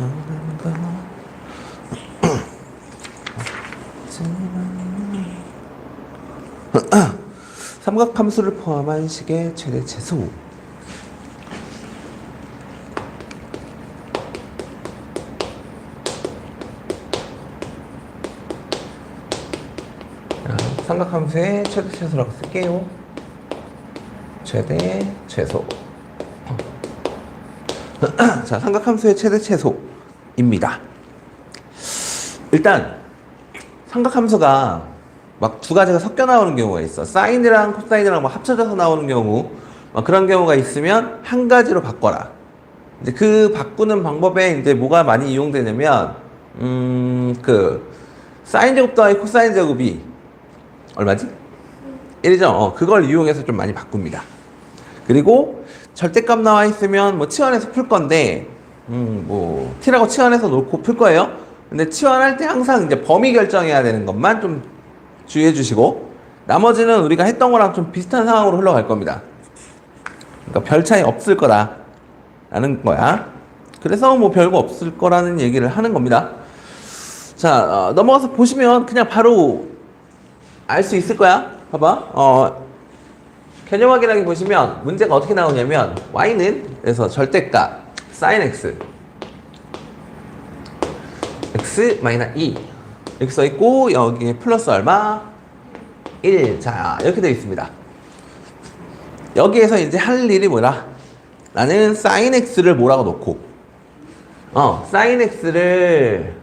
삼각함수를 포함한 식의 최대 최소 자, 삼각함수의 최대 최소라고 쓸게요. 최대 최소. 자, 삼각함수의 최대 최소 입니다. 일단 삼각함수가 막 두 가지가 섞여 나오는 경우가 있어. 사인이랑 코사인이랑 막 합쳐져서 나오는 경우, 막 그런 경우가 있으면 한 가지로 바꿔라. 이제 그 바꾸는 방법에 이제 뭐가 많이 이용되냐면, 음, 그 사인 제곱 더하기 코사인 제곱이 얼마지? 1이죠. 어, 그걸 이용해서 좀 많이 바꿉니다. 그리고 절대값 나와 있으면 뭐 치환해서 풀 건데, 음, 뭐 t라고 치환해서 놓고 풀 거예요. 근데 치환할 때 항상 이제 범위 결정해야 되는 것만 좀 주의해 주시고, 나머지는 우리가 했던 거랑 좀 비슷한 상황으로 흘러갈 겁니다. 그러니까 별 차이 없을 거다 라는 거야. 그래서 뭐 별거 없을 거라는 얘기를 하는 겁니다. 자, 어, 넘어가서 보시면 그냥 바로 알 수 있을 거야. 봐봐. 어, 개념 확인하기 보시면 문제가 어떻게 나오냐면 y는 그래서 절대값 sin x x 마이너스 2 이렇게 써 있고 여기에 플러스 얼마 1. 자, 이렇게 되어 있습니다. 여기에서 이제 할 일이 뭐라? 나는 sin x를 뭐라고 놓고 어, sin x를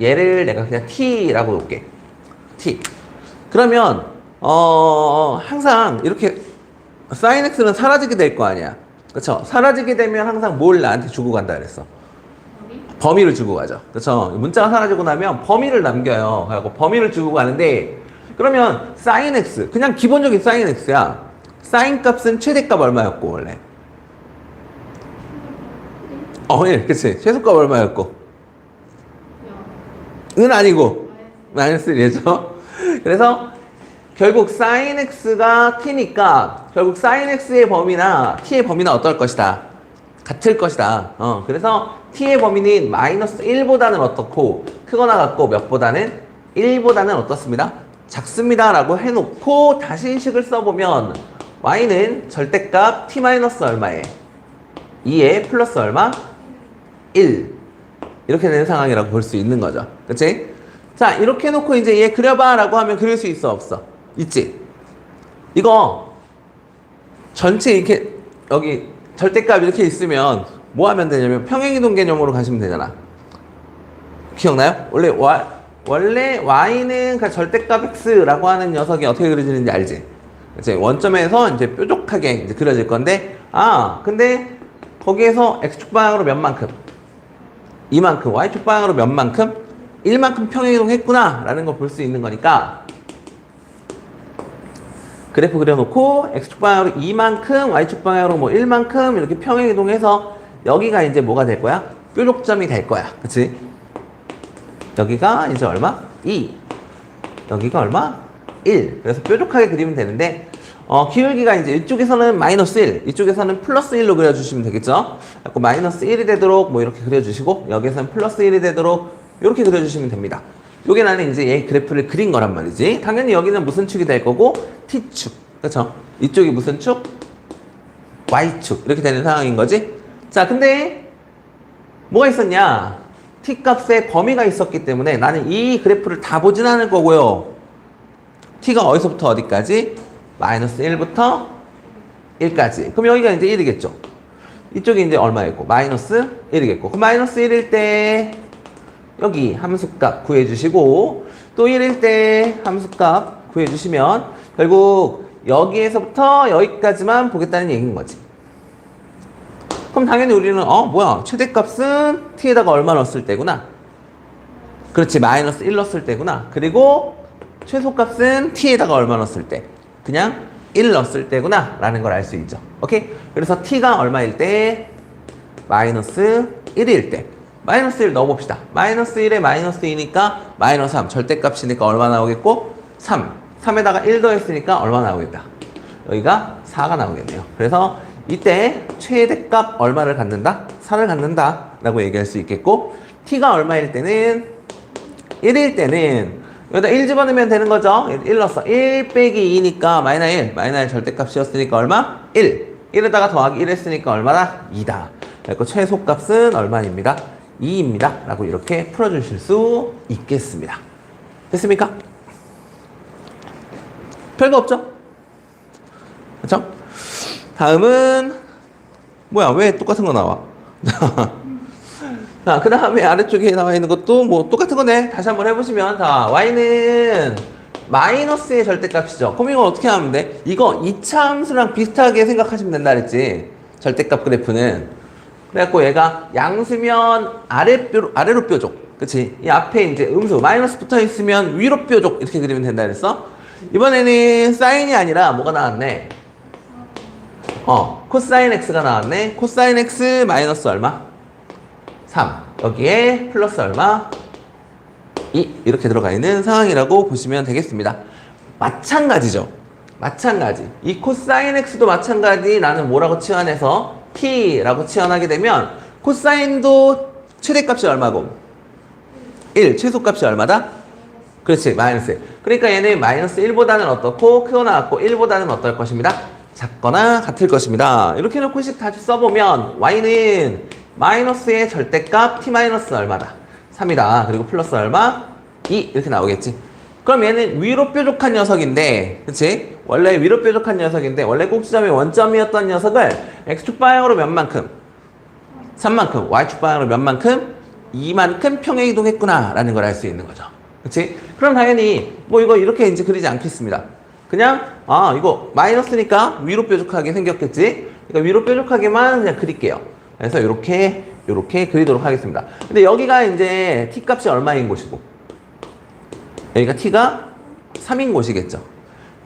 얘를 내가 그냥 t라고 놓을게. t. 그러면 어 항상 이렇게 sin x는 사라지게 될 거 아니야. 그렇죠? 사라지게 되면 항상 뭘 나한테 주고 간다 그랬어. 범위 를 주고 가죠. 그렇죠? 문자가 사라지고 나면 범위를 남겨요. 그래고 범위를 주고 가는데 그러면 sin x 그냥 기본적인 sin x야. sin 값은 최대값 얼마였고 원래? 어, 예, 그치. 최소값 얼마였고? 은 아니고 마이너스 1이죠. 그래서 결국 sin x가 t니까 결국 sin x의 범위나 t의 범위는 어떨 것이다. 같을 것이다. 어, 그래서 t의 범위는 마이너스 1보다는 어떻고 크거나 같고 몇보다는 1보다는 어떻습니다. 작습니다. 라고 해놓고 다시 식을 써보면 y는 절대값 t 마이너스 얼마에 2에 플러스 얼마? 1 이렇게 되는 상황이라고 볼 수 있는 거죠. 그치? 자, 이렇게 해놓고 이제 얘 그려봐 라고 하면 그릴 수 있어, 없어? 있지? 이거 전체 이렇게 여기 절대값 이렇게 있으면 뭐 하면 되냐면 평행이동 개념으로 가시면 되잖아. 기억나요? 원래 y, 원래 y는 그 절대값 x라고 하는 녀석이 어떻게 그려지는지 알지? 그치? 원점에서 이제 뾰족하게 이제 그려질 건데, 아, 근데 거기에서 x축 방향으로 몇 만큼? 이만큼, y축 방향으로 몇 만큼? 1만큼 평행이동 했구나 라는 걸 볼 수 있는 거니까 그래프 그려놓고 x축 방향으로 2만큼 y축 방향으로 뭐 1만큼 이렇게 평행 이동해서 여기가 이제 뭐가 될 거야? 뾰족점이 될 거야 그치? 여기가 이제 얼마? 2 여기가 얼마? 1 그래서 뾰족하게 그리면 되는데 어, 기울기가 이제 이쪽에서는 마이너스 1, 이쪽에서는 플러스 1로 그려주시면 되겠죠? 그래서 마이너스 1이 되도록 뭐 이렇게 그려주시고, 여기서는 플러스 1이 되도록 이렇게 그려주시면 됩니다. 요게 나는 이제 얘 그래프를 그린 거란 말이지. 당연히 여기는 무슨 축이 될 거고, T축. 그렇죠? 이쪽이 무슨 축? Y축. 이렇게 되는 상황인 거지? 자, 근데 뭐가 있었냐? T 값에 범위가 있었기 때문에 나는 이 그래프를 다 보진 않을 거고요. T가 어디서부터 어디까지? 마이너스 1부터 1까지. 그럼 여기가 이제 1이겠죠. 이쪽이 이제 얼마였고? 마이너스 1이겠고. 그럼 마이너스 1일 때 여기 함수값 구해주시고 또 1일 때 함수값 구해주시면 결국 여기에서부터 여기까지만 보겠다는 얘기인 거지. 그럼 당연히 우리는 어 뭐야 최대값은 t에다가 얼마 넣었을 때구나. 그렇지 마이너스 1 넣었을 때구나. 그리고 최소값은 t에다가 얼마 넣었을 때. 그냥 1 넣었을 때구나 라는 걸 알 수 있죠 오케이? 그래서 t가 얼마일 때 마이너스 1일 때 마이너스 1 넣어봅시다. 마이너스 1에 마이너스 2니까 마이너스 3 절대값이니까 얼마 나오겠고? 3 3에다가 1 더했으니까 얼마 나오겠다. 여기가 4가 나오겠네요. 그래서 이때 최대값 얼마를 갖는다? 4를 갖는다 라고 얘기할 수 있겠고 t가 얼마일 때는 1일 때는 여기다 1 집어넣으면 되는 거죠? 1 넣었어. 1 빼기 2니까 마이너 1 마이너 1 절대값이었으니까 얼마? 1 1에다가 더하기 1 했으니까 얼마다? 2다. 그리고 최소값은 얼마입니다? 2입니다 라고 이렇게 풀어주실 수 있겠습니다 됐습니까? 별거 없죠? 그렇죠? 다음은 뭐야 왜 똑같은 거 나와? 자, 그 다음에 아래쪽에 나와 있는 것도 뭐 똑같은 거네. 다시 한번 해보시면 자, y는 마이너스의 절대값이죠. 그럼 이거 어떻게 하면 돼? 이거 이차 함수랑 비슷하게 생각하시면 된다 그랬지. 절대값 그래프는. 그래갖고 얘가 양수면 아래뼈, 아래로 뾰족. 그치? 이 앞에 이제 음수, 마이너스 붙어 있으면 위로 뾰족. 이렇게 그리면 된다 그랬어? 이번에는 사인이 아니라 뭐가 나왔네? 어, 코사인 x가 나왔네. 코사인 x 마이너스 얼마? 3. 여기에 플러스 얼마? 2. 이렇게 들어가 있는 상황이라고 보시면 되겠습니다. 마찬가지죠. 마찬가지. 이 코사인 x도 마찬가지 나는 뭐라고 치환해서 t라고 치환하게 되면 코사인도 최대값이 얼마고? 1. 최소값이 얼마다? 그렇지. 마이너스 1. 그러니까 얘는 마이너스 1보다는 어떻고 크거 나왔고 1보다는 어떨 것입니다. 작거나 같을 것입니다. 이렇게 놓고 식 다시 써보면 y는 마이너스의 절대값 t 마이너스 얼마다? 3이다. 그리고 플러스 얼마? 2 이렇게 나오겠지. 그럼 얘는 위로 뾰족한 녀석인데, 그치? 원래 위로 뾰족한 녀석인데, 원래 꼭지점이 원점이었던 녀석을 x축 방향으로 몇 만큼? 3만큼, y축 방향으로 몇 만큼? 2만큼 평행 이동했구나 라는 걸 알 수 있는 거죠. 그치? 그럼 당연히 뭐 이거 이렇게 이제 그리지 않겠습니다. 그냥 아 이거 마이너스니까 위로 뾰족하게 생겼겠지? 그러니까 위로 뾰족하게만 그냥 그릴게요. 그래서 이렇게 이렇게 그리도록 하겠습니다. 근데 여기가 이제 t 값이 얼마인 곳이고 여기가 t가 3인 곳이겠죠.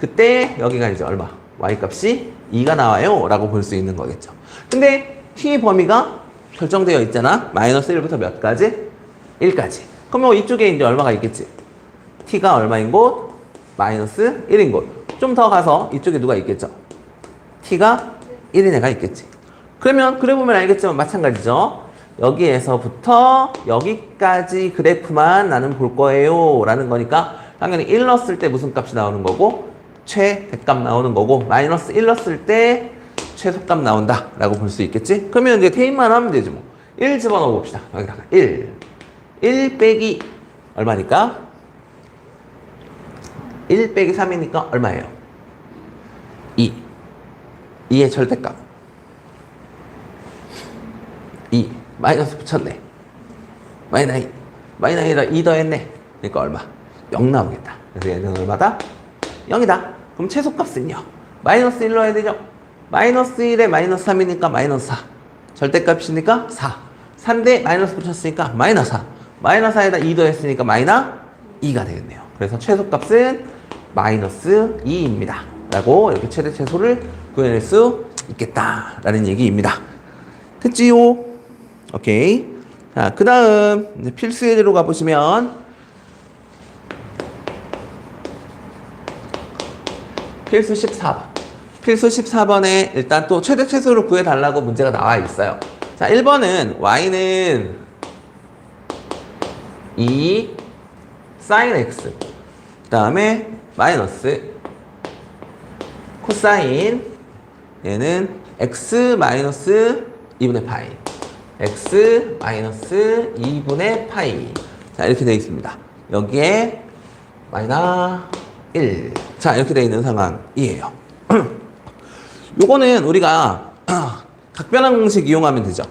그때 여기가 이제 얼마? y 값이 2가 나와요 라고 볼 수 있는 거겠죠. 근데 t 범위가 결정되어 있잖아. 마이너스 1부터 몇 가지? 1까지. 그러면 이쪽에 이제 얼마가 있겠지? t가 얼마인 곳? 마이너스 1인 곳. 좀 더 가서 이쪽에 누가 있겠죠? t가 1인 애가 있겠지. 그러면 그래 보면 알겠지만 마찬가지죠. 여기에서부터 여기까지 그래프만 나는 볼 거예요 라는 거니까 당연히 1 넣었을 때 무슨 값이 나오는 거고 최대값 나오는 거고 마이너스 1 넣었을 때 최소값 나온다 라고 볼 수 있겠지? 그러면 이제 대입만 하면 되지 뭐. 1 집어넣어 봅시다. 여기다가 1. 1 빼기 얼마니까? 1 빼기 3이니까 얼마예요? 2. 2의 절대값. 2. 마이너스 붙였네. 마이너 2. 마이너 2다 2 더했네. 그러니까 얼마? 0 나오겠다. 그래서 얘는 얼마다? 0이다. 그럼 최소값은요? 마이너스 1 넣어야 되죠? 마이너스 1에 마이너스 3이니까 마이너스 4. 절대값이니까 4. 3대 마이너스 붙였으니까 마이너스 4. 마이너스 4에다 2 더했으니까 마이너 2가 되겠네요. 그래서 최소값은 마이너스 2입니다. 라고 이렇게 최대 최소를 구해낼 수 있겠다라는 얘기입니다. 됐지요? 오케이. 자, 그 다음, 필수 예제로 가보시면, 필수 14번. 필수 14번에 일단 또 최대 최소를 구해달라고 문제가 나와 있어요. 자, 1번은 y는 2 sin x. 그 다음에 마이너스 코사인 얘는 x 마이너스 2분의 파이 x 마이너스 2분의 파이 자 이렇게 되어 있습니다 여기에 마이너 1. 자 이렇게 되어 있는 상황이에요 요거는 우리가 각변환 공식 이용하면 되죠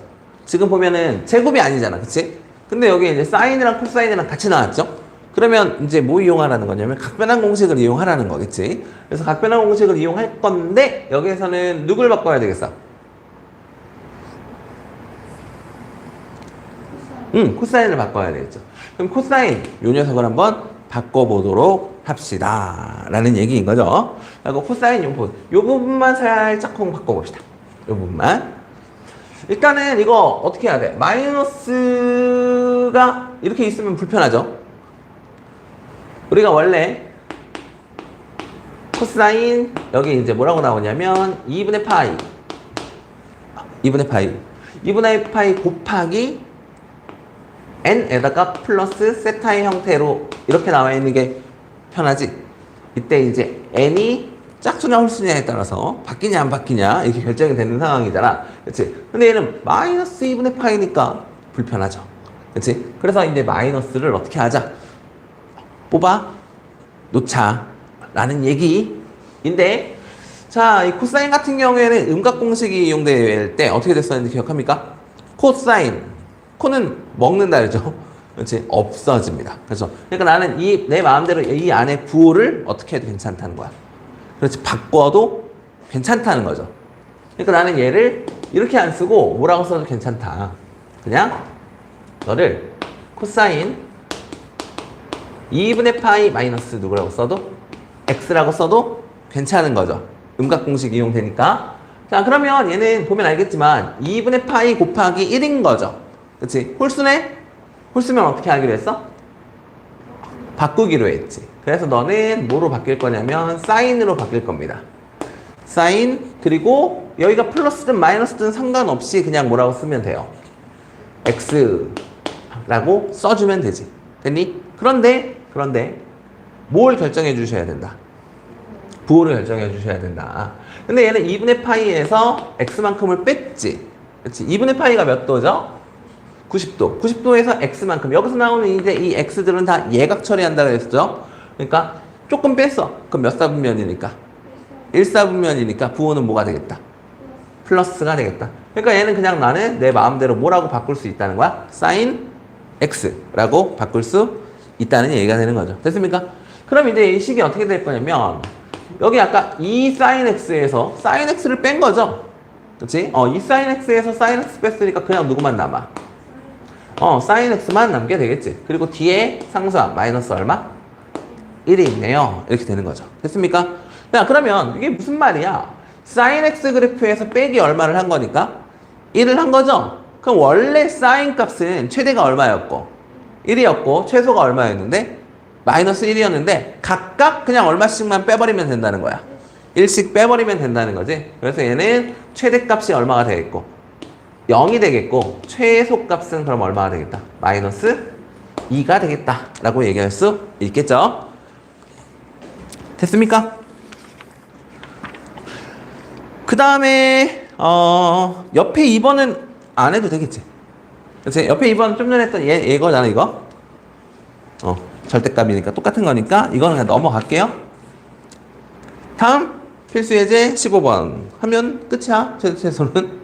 지금 보면은 제곱이 아니잖아 그치? 근데 여기 이제 사인이랑 코사인이랑 같이 나왔죠 그러면 이제 뭐 이용하라는 거냐면 각변환 공식을 이용하라는 거겠지. 그래서 각변환 공식을 이용할 건데 여기에서는 누굴 바꿔야 되겠어? 응, 코사인을 바꿔야 되겠죠. 그럼 코사인 요 녀석을 한번 바꿔보도록 합시다. 라는 얘기인 거죠. 그리고 코사인 요 부분, 요 부분만 살짝 콩 바꿔봅시다. 요 부분만. 일단은 이거 어떻게 해야 돼? 마이너스가 이렇게 있으면 불편하죠. 우리가 원래 코사인 여기 이제 뭐라고 나오냐면 2분의 파이 2분의 파이 2분의 파이 곱하기 n에다가 플러스 세타의 형태로 이렇게 나와 있는 게 편하지. 이때 이제 n이 짝수냐 홀수냐에 따라서 바뀌냐 안 바뀌냐 이렇게 결정이 되는 상황이잖아. 그렇지? 근데 얘는 마이너스 2분의 파이니까 불편하죠. 그렇지? 그래서 이제 마이너스를 어떻게 하자? 뽑아 놓자 라는 얘기인데 자, 이 코사인 같은 경우에는 음각 공식이 이용될 때 어떻게 됐었는지 기억합니까? 코사인 코는 먹는다 그러죠. 그렇지? 없어집니다. 그래서 그러니까 나는 이 내 마음대로 이 안에 부호를 어떻게 해도 괜찮다는 거야. 그렇지? 바꿔도 괜찮다는 거죠. 그러니까 나는 얘를 이렇게 안 쓰고 뭐라고 써도 괜찮다. 그냥 너를 코사인 2분의 파이 마이너스 누구라고 써도 x라고 써도 괜찮은 거죠. 음각 공식 이용되니까. 자, 그러면 얘는 보면 알겠지만 2분의 파이 곱하기 1인 거죠. 그치? 홀수네? 홀수면 어떻게 하기로 했어? 바꾸기로 했지. 그래서 너는 뭐로 바뀔 거냐면 사인으로 바뀔 겁니다. 사인 그리고 여기가 플러스든 마이너스든 상관없이 그냥 뭐라고 쓰면 돼요. x라고 써주면 되지. 됐니? 그런데 그런데 뭘 결정해 주셔야 된다. 부호를 결정해 주셔야 된다. 근데 얘는 2분의 파이에서 x만큼을 뺐지. 그렇지? 2분의 파이가 몇 도죠? 90도. 90도에서 x만큼. 여기서 나오는 이제 이 x들은 다 예각 처리한다 그랬죠? 그러니까 조금 뺐어. 그럼 몇 사분면이니까? 1사분면이니까 부호는 뭐가 되겠다? 플러스가 되겠다. 그러니까 얘는 그냥 나는 내 마음대로 뭐라고 바꿀 수 있다는 거야? 사인 x라고 바꿀 수 있다는 얘기가 되는 거죠. 됐습니까? 그럼 이제 이 식이 어떻게 될 거냐면 여기 아까 이 사인 x에서 사인 x를 뺀 거죠. 그렇지? 어, 이 사인 x에서 사인 x 뺐으니까 그냥 누구만 남아? 어, 사인 x만 남게 되겠지. 그리고 뒤에 상수함 마이너스 얼마? 1이 있네요. 이렇게 되는 거죠. 됐습니까? 자, 그러면 이게 무슨 말이야? 사인 x 그래프에서 빼기 얼마를 한 거니까 1을 한 거죠? 그럼 원래 사인 값은 최대가 얼마였고 1이었고 최소가 얼마였는데 마이너스 1이었는데 각각 그냥 얼마씩만 빼버리면 된다는 거야. 1씩 빼버리면 된다는 거지. 그래서 얘는 최대값이 얼마가 되겠고 0이 되겠고 최소값은 그럼 얼마가 되겠다? 마이너스 2가 되겠다 라고 얘기할 수 있겠죠? 됐습니까? 그 다음에 어 옆에 2번은 안 해도 되겠지 그치? 옆에 2번 좀 전에 했던 얘, 얘거잖아 이거 어 절대값이니까 똑같은 거니까 이거는 그냥 넘어갈게요 다음 필수 예제 15번 하면 끝이야 최, 최소는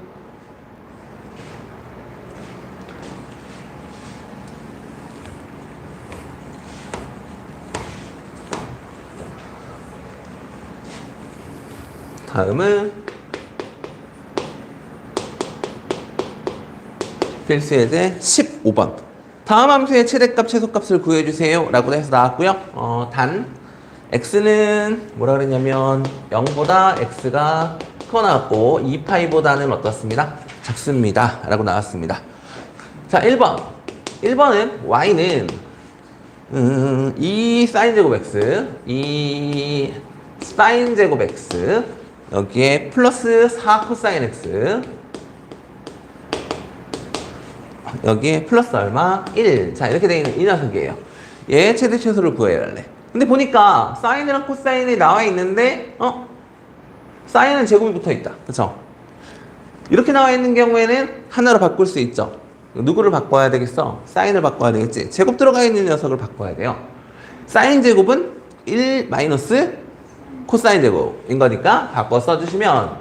다음은 필수 예제 15번. 다음 함수의 최대값, 최소값을 구해주세요. 라고 해서 나왔고요. 어, 단, x는 뭐라 그랬냐면 0보다 x가 커 나왔고 2파이보다는 어떻습니다? 작습니다. 라고 나왔습니다. 자, 1번. 1번은 y는 음, 2 사인 제곱 x, 2 사인 제곱 x, 여기에 플러스 4 코사인 x, 여기에 플러스 얼마? 1. 자, 이렇게 되어 있는 이 녀석이에요. 얘 최대 최소를 구해야 할래. 근데 보니까 사인이랑 코사인이 나와 있는데, 어? 사인은 제곱이 붙어 있다. 그쵸? 이렇게 나와 있는 경우에는 하나로 바꿀 수 있죠. 누구를 바꿔야 되겠어? 사인을 바꿔야 되겠지. 제곱 들어가 있는 녀석을 바꿔야 돼요. 사인 제곱은 1 마이너스 코사인 제곱인 거니까 바꿔 써주시면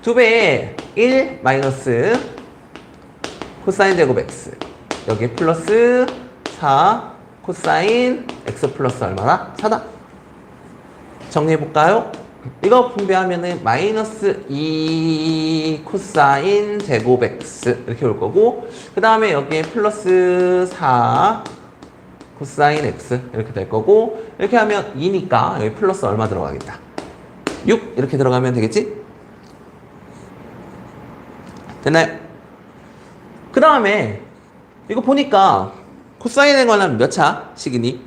두 배에 1 마이너스 코사인 제곱 x 여기 플러스 4 코사인 x 플러스 얼마나? 4다 정리해볼까요? 이거 분배하면은 마이너스 2 코사인 제곱 x 이렇게 올 거고 그 다음에 여기에 플러스 4 코사인 x 이렇게 될 거고 이렇게 하면 2니까 여기 플러스 얼마 들어가겠다 6 이렇게 들어가면 되겠지? 됐나요? 그 다음에 이거 보니까 코사인에 관한 몇 차식이니?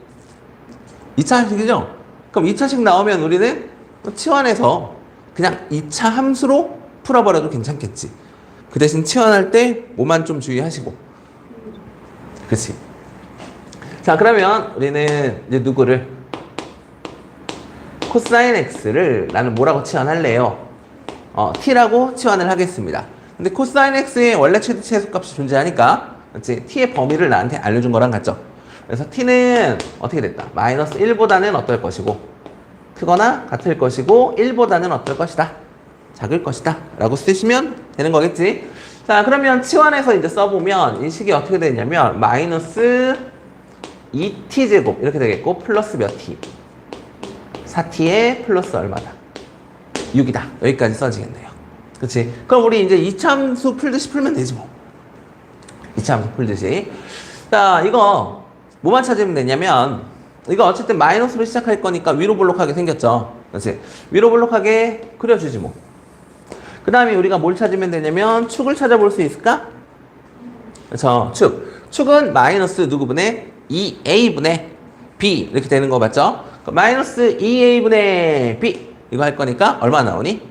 2차식이죠? 그럼 2차식 나오면 우리는 치환해서 그냥 2차 함수로 풀어버려도 괜찮겠지. 그 대신 치환할 때 뭐만 좀 주의하시고. 그치. 자, 그러면 우리는 이제 누구를? 코사인 x를 나는 뭐라고 치환할래요? 어, t라고 치환을 하겠습니다. 근데 코사인 x의 원래 최소값이 존재하니까 그치? t의 범위를 나한테 알려준 거랑 같죠? 그래서 t는 어떻게 됐다? 마이너스 1보다는 어떨 것이고 크거나 같을 것이고 1보다는 어떨 것이다? 작을 것이다 라고 쓰시면 되는 거겠지? 자 그러면 치환해서 이제 써보면 이 식이 어떻게 되냐면 마이너스 2t제곱 이렇게 되겠고 플러스 몇 t? 4t에 플러스 얼마다? 6이다. 여기까지 써지겠네요. 그치? 그럼 우리 이제 이참수 풀듯이 풀면 되지 뭐. 이참수 풀듯이. 자, 이거 뭐만 찾으면 되냐면 이거 어쨌든 마이너스로 시작할 거니까 위로 볼록하게 생겼죠. 그치? 위로 볼록하게 그려주지 뭐. 그 다음에 우리가 뭘 찾으면 되냐면 축을 찾아볼 수 있을까? 그렇죠. 축. 축은 마이너스 누구분의 2a분의 b 이렇게 되는 거 맞죠? 마이너스 2a분의 b 이거 할 거니까 얼마 나오니?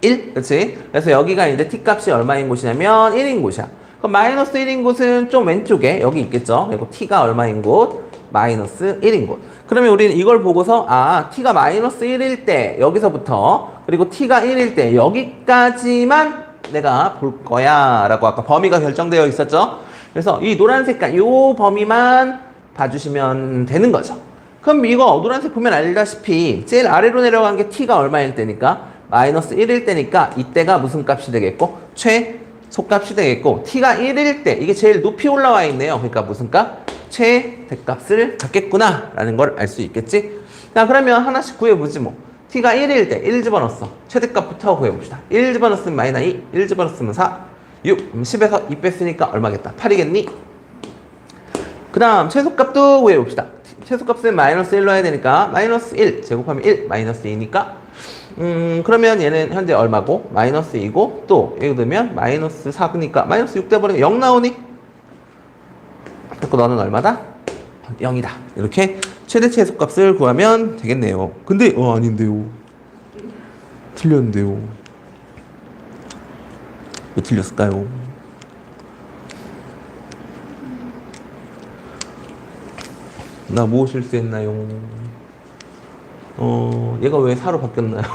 1. 그렇지? 그래서 여기가 이제 t 값이 얼마인 곳이냐면 1인 곳이야. 그럼 마이너스 1인 곳은 좀 왼쪽에 여기 있겠죠? 그리고 t가 얼마인 곳? 마이너스 1인 곳. 그러면 우리는 이걸 보고서 아 t가 마이너스 1일 때 여기서부터 그리고 t가 1일 때 여기까지만 내가 볼 거야 라고 아까 범위가 결정되어 있었죠 그래서 이 노란 색깔 요 범위만 봐주시면 되는 거죠 그럼 이거 노란색 보면 알다시피 제일 아래로 내려간 게 t가 얼마일 때니까? 마이너스 1일 때니까 이때가 무슨 값이 되겠고? 최소값이 되겠고 t가 1일 때 이게 제일 높이 올라와 있네요. 그러니까 무슨 값? 최대값을 갖겠구나 라는 걸 알 수 있겠지? 자 그러면 하나씩 구해보지 뭐. t가 1일 때 1 집어넣었어. 최대값부터 구해봅시다. 1 집어넣었으면 마이너스 2 1 집어넣었으면 4 6 10에서 2 뺐으니까 얼마겠다? 8이겠니? 그 다음 최소값도 구해봅시다 최소값은 마이너스 1 넣어야 되니까 마이너스 1 제곱하면 1 마이너스 2니까 음 그러면 얘는 현재 얼마고? 마이너스 2고 또 예를 들면 마이너스 4니까 마이너스 6 돼버리면 0 나오니? 그리고 너는 얼마다? 0이다 이렇게 최대 최소값을 구하면 되겠네요 근데 어 아닌데요 틀렸는데요 왜 틀렸을까요? 나 뭐 실수했나요? 어, 얘가 왜 4로 바뀌었나요?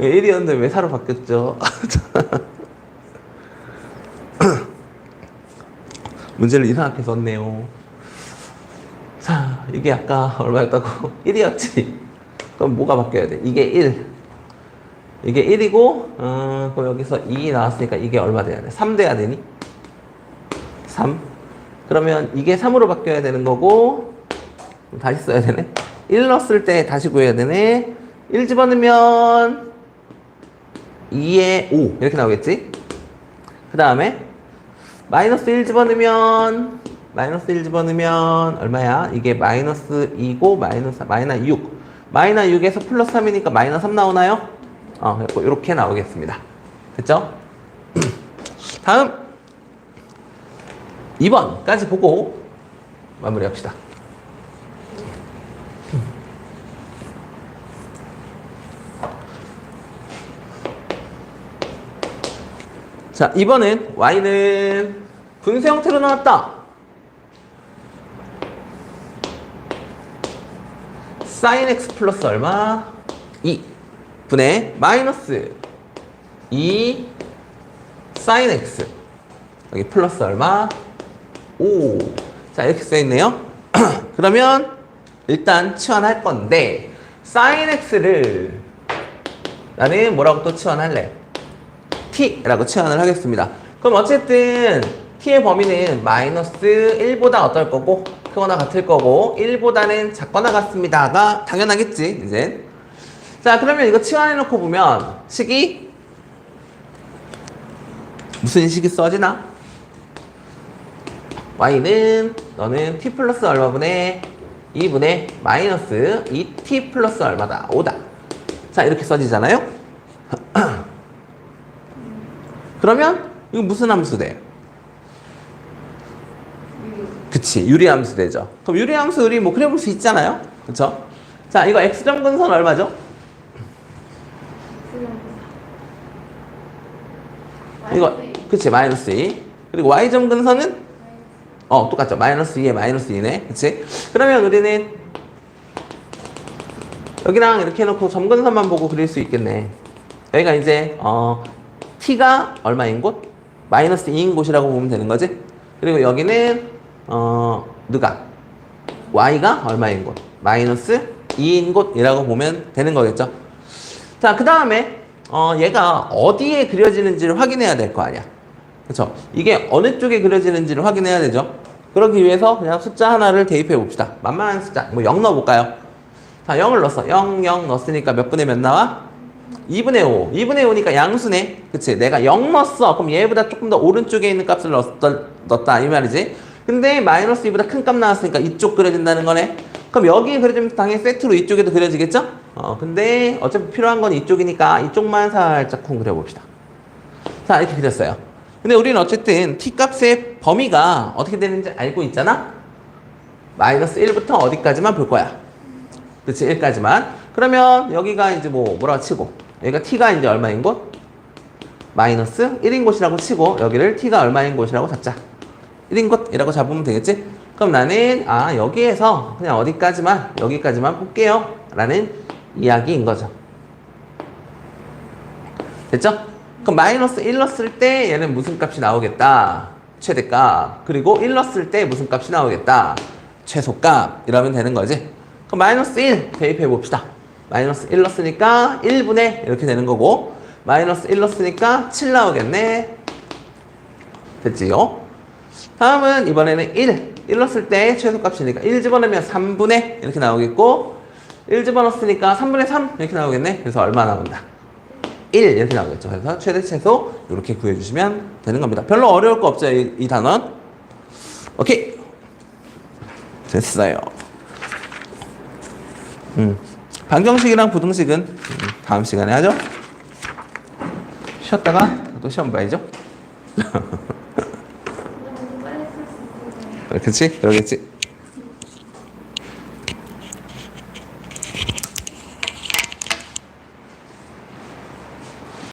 1이었는데 왜 4로 바뀌었죠? 문제를 이상하게 썼네요. 자, 이게 아까 얼마였다고? 1이었지? 그럼 뭐가 바뀌어야 돼? 이게 1. 이게 1이고, 어, 그럼 여기서 2 나왔으니까 이게 얼마 돼야 돼? 3 돼야 되니? 3. 그러면 이게 3으로 바뀌어야 되는 거고, 다시 써야 되네? 1 넣었을 때 다시 구해야 되네? 1 집어넣으면 2에 5. 이렇게 나오겠지? 그 다음에 마이너스 1 집어넣으면 마이너스 1 집어넣으면 얼마야? 이게 마이너스 2고 마이너스 마이너스 6 마이너스 6에서 플러스 3이니까 마이너스 3 나오나요? 어, 이렇게 나오겠습니다. 됐죠? 다음 2번까지 보고 마무리합시다. 자, 이번엔 y는 분수 형태로 나왔다. sin x 플러스 얼마? 2 분의 마이너스 2 sin x 여기 플러스 얼마? 5 자, 이렇게 써 있네요. 그러면 일단 치환할 건데 sin x를 나는 뭐라고 또 치환할래? t라고 치환을 하겠습니다. 그럼 어쨌든 t의 범위는 마이너스 1보다 어떨 거고 크거나 같을 거고 1보다는 작거나 같습니다가 당연하겠지 이제 자 그러면 이거 치환해 놓고 보면 식이 무슨 식이 써지나? Y는 너는 t 플러스 얼마분의 2분의 마이너스 2t 플러스 얼마다? 5다 자 이렇게 써지잖아요 그러면 이거 무슨 함수 돼? 그치 유리함수 되죠 그럼 유리함수 우리 뭐 그려볼 수 있잖아요 그쵸? 자 이거 x정근선 얼마죠? 이거 그치 마이너스 2 그리고 y점 근선은 어 똑같죠. 마이너스 2에 마이너스 2네. 그치? 그러면 우리는 여기랑 이렇게 해놓고 점근선만 보고 그릴 수 있겠네. 여기가 이제 어 t가 얼마인 곳? 마이너스 2인 곳이라고 보면 되는 거지? 그리고 여기는 어 누가? y가 얼마인 곳? 마이너스 2인 곳이라고 보면 되는 거겠죠? 자 그 다음에 어 얘가 어디에 그려지는지를 확인해야 될 거 아니야. 그렇죠 이게 어느 쪽에 그려지는지를 확인해야 되죠 그러기 위해서 그냥 숫자 하나를 대입해 봅시다. 만만한 숫자. 뭐 0 넣어볼까요? 자 0을 넣었어. 0 0 넣었으니까 몇 분의 몇 나와? 2분의 5 2분의 5니까 양수네. 그치? 내가 0 넣었어. 그럼 얘보다 조금 더 오른쪽에 있는 값을 넣었다, 넣었다. 이 말이지. 근데 마이너스 2보다 큰 값 나왔으니까 이쪽 그려진다는 거네. 그럼 여기 그려지면 당연히 세트로 이쪽에도 그려지겠죠? 어 근데 어차피 필요한 건 이쪽이니까 이쪽만 살짝 쿵 그려봅시다. 자 이렇게 그렸어요 근데 우리는 어쨌든 t 값의 범위가 어떻게 되는지 알고 있잖아? 마이너스 1부터 어디까지만 볼 거야. 그치 1까지만. 그러면 여기가 이제 뭐 뭐라고 치고. 여기가 t가 이제 얼마인 곳? 마이너스 1인 곳이라고 치고 여기를 t가 얼마인 곳이라고 잡자. 1인 곳이라고 잡으면 되겠지? 그럼 나는 아 여기에서 그냥 어디까지만 여기까지만 볼게요. 라는 이야기인 거죠. 됐죠? 그럼 마이너스 1 넣었을 때 얘는 무슨 값이 나오겠다? 최대값. 그리고 1 넣었을 때 무슨 값이 나오겠다? 최소값. 이러면 되는 거지? 그럼 마이너스 1 대입해 봅시다. 마이너스 1 넣었으니까 1분의 이렇게 되는 거고 마이너스 1 넣었으니까 7 나오겠네. 됐지요? 다음은 이번에는 1 1 넣었을 때 최소값이니까 1 집어넣으면 3분의 이렇게 나오겠고 1 집어넣었으니까 3분의 3 이렇게 나오겠네. 그래서 얼마 나온다 1 이렇게 나오겠죠. 그래서 최대 최소 이렇게 구해주시면 되는 겁니다. 별로 어려울 거 없죠 이, 이 단원. 오케이. 됐어요. 음. 방정식이랑 부등식은 음, 다음 시간에 하죠? 쉬었다가 또 시험 봐야죠? 있어요. 그렇지 그러겠지